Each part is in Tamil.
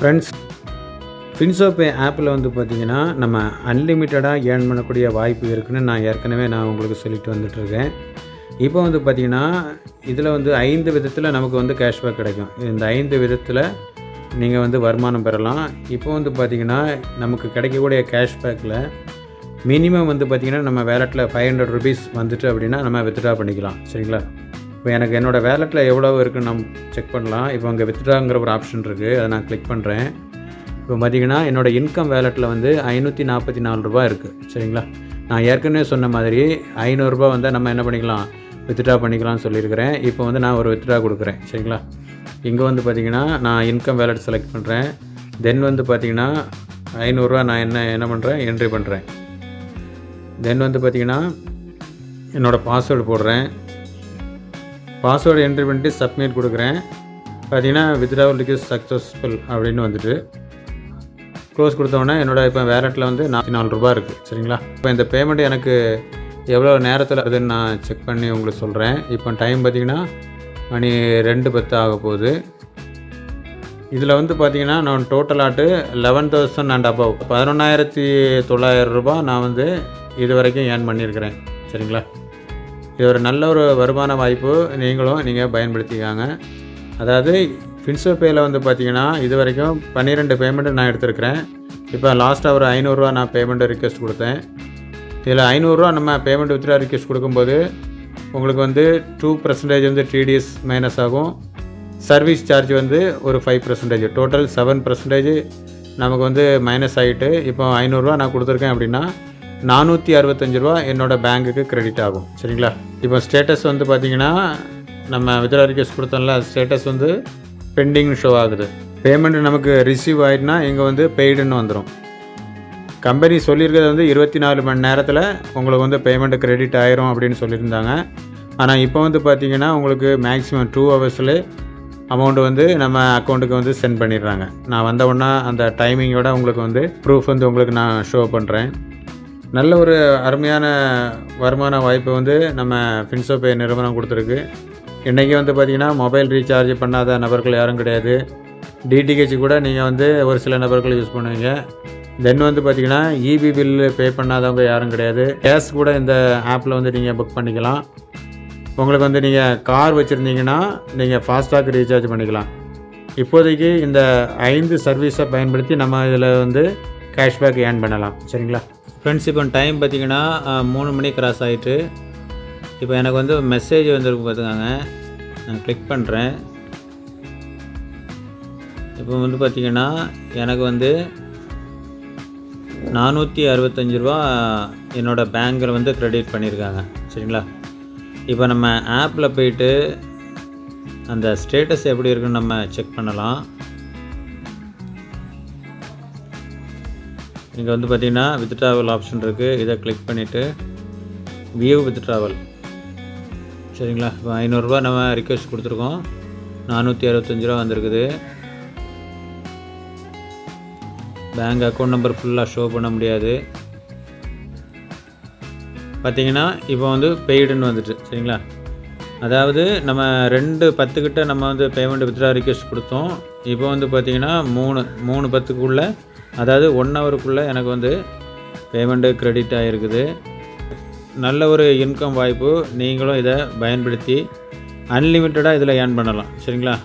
ஃப்ரெண்ட்ஸ் ஃபின்சோபே ஆப்பில் வந்து பார்த்திங்கன்னா நம்ம அன்லிமிட்டடாக ஏர்ன் பண்ணக்கூடிய வாய்ப்பு இருக்குன்னு நான் ஏற்கனவே நான் உங்களுக்கு சொல்லிட்டு வந்துட்டுருக்கேன். இப்போ வந்து பார்த்திங்கன்னா இதில் வந்து ஐந்து விதத்தில் நமக்கு வந்து கேஷ்பேக் கிடைக்கும். இந்த ஐந்து விதத்தில் நீங்கள் வந்து வருமானம் பெறலாம். இப்போ வந்து பார்த்திங்கன்னா நமக்கு கிடைக்கக்கூடிய கேஷ்பேக்கில் மினிமம் வந்து பார்த்திங்கன்னா நம்ம வேலெட்டில் ஃபைவ் ஹண்ட்ரட் ருபீஸ் வந்துட்டு அப்படின்னா நம்ம வித்ட்ரா பண்ணிக்கலாம். சரிங்களா? இப்போ எனக்கு என்னோடய வேலெட்டில் எவ்வளோ இருக்குன்னு நம்ம செக் பண்ணலாம். இப்போ அங்கே வித்ட்ராங்கிற ஒரு ஆப்ஷன் இருக்குது அதை நான் கிளிக் பண்ணுறேன் இப்போ பார்த்தீங்கன்னா என்னோடய இன்கம் வேலெட்டில் வந்து ஐநூற்றி நாற்பத்தி நாலு ரூபா இருக்குது சரிங்களா? நான் ஏற்கனவே சொன்ன மாதிரி ஐநூறுரூபா வந்தால் நம்ம என்ன பண்ணிக்கலாம்? வித்ட்ரா பண்ணிக்கலாம்னு சொல்லியிருக்கிறேன். இப்போ வந்து நான் ஒரு வித்ட்ரா கொடுக்குறேன். சரிங்களா? இங்கே வந்து பார்த்தீங்கன்னா நான் இன்கம் வேலட் செலக்ட் பண்ணுறேன் தென் வந்து பார்த்தீங்கன்னா ஐநூறுரூவா நான் என்ன என்ன பண்ணுறேன் என்ட்ரி பண்ணுறேன் தென் வந்து பார்த்தீங்கன்னா என்னோடய பாஸ்வேர்டு போடுறேன். பாஸ்வேர்டு என்ட்ரி பண்ணிட்டு சப்மிட் கொடுக்குறேன். பார்த்தீங்கன்னா வித்ட்ராவல் ரிக்வஸ்ட் சக்ஸஸ்ஃபுல் அப்படின்னு வந்துட்டு. க்ளோஸ் கொடுத்தோன்னே என்னோட இப்போ வேலெட்டில் வந்து நாற்பத்தி நாலு ரூபா இருக்குது சரிங்களா? இப்போ இந்த பேமெண்ட் எனக்கு எவ்வளோ நேரத்தில் அதுன்னு நான் செக் பண்ணி உங்களுக்கு சொல்கிறேன் இப்போ டைம் பார்த்தீங்கன்னா மணி ரெண்டு பத்து ஆக போகுது. இதில் வந்து பார்த்தீங்கன்னா நான் டோட்டலாட்டு லெவன் தௌசண்ட் அண்ட் அபவ் பதினொன்றாயிரத்தி தொள்ளாயிரம் ரூபாய் நான் வந்து இது வரைக்கும் ஏர்ன் பண்ணியிருக்கிறேன். சரிங்களா? இது ஒரு நல்ல ஒரு வருமான வாய்ப்பு. நீங்களும் நீங்கள் பயன்படுத்திக்காங்க. அதாவது ஃபின்சோ பேயில் வந்து பார்த்தீங்கன்னா இது வரைக்கும் பன்னிரெண்டு பேமெண்ட்டு நான் எடுத்திருக்கிறேன். இப்போ லாஸ்ட்டாக ஒரு ஐநூறுரூவா நான் பேமெண்ட்டு ரிக்வெஸ்ட் கொடுத்தேன். இதில் ஐநூறுரூவா நம்ம பேமெண்ட் வித்ரா ரிக்வெஸ்ட் கொடுக்கும்போது உங்களுக்கு வந்து டூ பர்சன்டேஜ் வந்து டிடிஎஸ் மைனஸ் ஆகும். சர்வீஸ் சார்ஜ் வந்து ஒரு five percentage total seven percentage நமக்கு வந்து மைனஸ் ஆகிட்டு இப்போ ஐநூறுரூவா நான் கொடுத்துருக்கேன் அப்படின்னா நானூற்றி அறுபத்தஞ்சு ரூபா என்னோடய பேங்க்குக்கு கிரெடிட் ஆகும். சரிங்களா? இப்போ ஸ்டேட்டஸ் வந்து பார்த்தீங்கன்னா நம்ம வித்ரா ரிக்வெஸ்ட் கொடுத்தோம்ல ஸ்டேட்டஸ் வந்து பெண்டிங்னு ஷோ ஆகுது. பேமெண்ட் நமக்கு ரிசீவ் ஆகிட்டுனா இங்கே வந்து பெய்டுன்னு வந்துடும் கம்பெனி சொல்லியிருக்கிறது வந்து இருபத்தி நாலு மணி நேரத்தில் உங்களுக்கு வந்து பேமெண்ட்டு கிரெடிட் ஆயிரும் அப்படின்னு சொல்லியிருந்தாங்க. ஆனால் இப்போ வந்து பார்த்தீங்கன்னா உங்களுக்கு மேக்ஸிமம் டூ ஹவர்ஸ்லேயே அமௌண்ட் வந்து நம்ம அக்கௌண்ட்டுக்கு வந்து சென்ட் பண்ணிடுறாங்க. நான் வந்த உடனே அந்த டைமிங்கோட உங்களுக்கு வந்து ப்ரூஃப் வந்து உங்களுக்கு நான் ஷோ பண்ணுறேன் நல்ல ஒரு அருமையான வருமான வாய்ப்பை வந்து நம்ம ஃபின்சோபே நிறுவனம் கொடுத்துருக்கு. இன்றைக்கி வந்து பார்த்திங்கன்னா மொபைல் ரீசார்ஜ் பண்ணாத நபர்கள் யாரும் கிடையாது. டிடிஹெச் கூட நீங்கள் வந்து ஒரு சில நபர்கள் யூஸ் பண்ணுவீங்க. தென் வந்து பார்த்திங்கன்னா இபி பில்லு பே பண்ணாதவங்க யாரும் கிடையாது. கேஸ் கூட இந்த ஆப்பில் வந்து நீங்கள் புக் பண்ணிக்கலாம். உங்களுக்கு வந்து நீங்கள் கார் வச்சுருந்தீங்கன்னா நீங்கள் ஃபாஸ்டாக் ரீசார்ஜ் பண்ணிக்கலாம். இப்போதைக்கு இந்த ஐந்து சர்வீஸை பயன்படுத்தி நம்ம இதில் வந்து கேஷ்பேக் ஏர்ன் பண்ணலாம். சரிங்களா? ஃப்ரெண்ட்ஸ் இப்போ டைம் பார்த்தீங்கன்னா மூணு மணி கிராஸ் ஆகிட்டு இப்போ எனக்கு வந்து மெசேஜ் வந்துருக்கு பார்த்துக்கோங்க நான் கிளிக் பண்ணுறேன் இப்போ வந்து பார்த்திங்கன்னா எனக்கு வந்து நானூற்றி அறுபத்தஞ்சி ரூபா என்னோடய பேங்க்கில் வந்து க்ரெடிட் பண்ணியிருக்காங்க சரிங்களா? இப்போ நம்ம ஆப்பில் போயிட்டு அந்த ஸ்டேட்டஸ் எப்படி இருக்குன்னு நம்ம செக் பண்ணலாம். இங்கே வந்து பார்த்திங்கன்னா வித் ட்ராவல் ஆப்ஷன் இருக்குது இதை கிளிக் பண்ணிவிட்டு வியூ வித் ட்ராவல் சரிங்களா? இப்போ ஐநூறுரூவா நம்ம ரிக்வெஸ்ட் கொடுத்துருக்கோம். நானூற்றி அறுபத்தஞ்சி ரூபா வந்திருக்குது. பேங்க் அக்கௌண்ட் நம்பர் ஃபுல்லாக ஷோ பண்ண முடியாது. பார்த்தீங்கன்னா இப்போ வந்து பெய்டுன்னு வந்துட்டு சரிங்களா? அதாவது நம்ம ரெண்டு பத்துக்கிட்ட நம்ம வந்து பேமெண்ட் வித்ரா ரிக்வெஸ்ட் கொடுத்தோம். இப்போ வந்து பார்த்திங்கன்னா மூணு மூணு பத்துக்குள்ளே அதாவது ஒன் ஹவருக்குள்ளே எனக்கு வந்து பேமெண்ட்டு க்ரெடிட் ஆகிருக்குது நல்ல ஒரு இன்கம் வாய்ப்பு. நீங்களும் இதை பயன்படுத்தி அன்லிமிட்டடாக இதில் ஏர்ன் பண்ணலாம். சரிங்களா?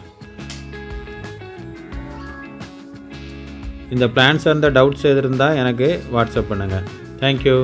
இந்த பிளான் சார்ந்த டவுட்ஸ் எது இருந்தால் எனக்கு வாட்ஸ்அப் பண்ணுங்கள் தேங்க்யூ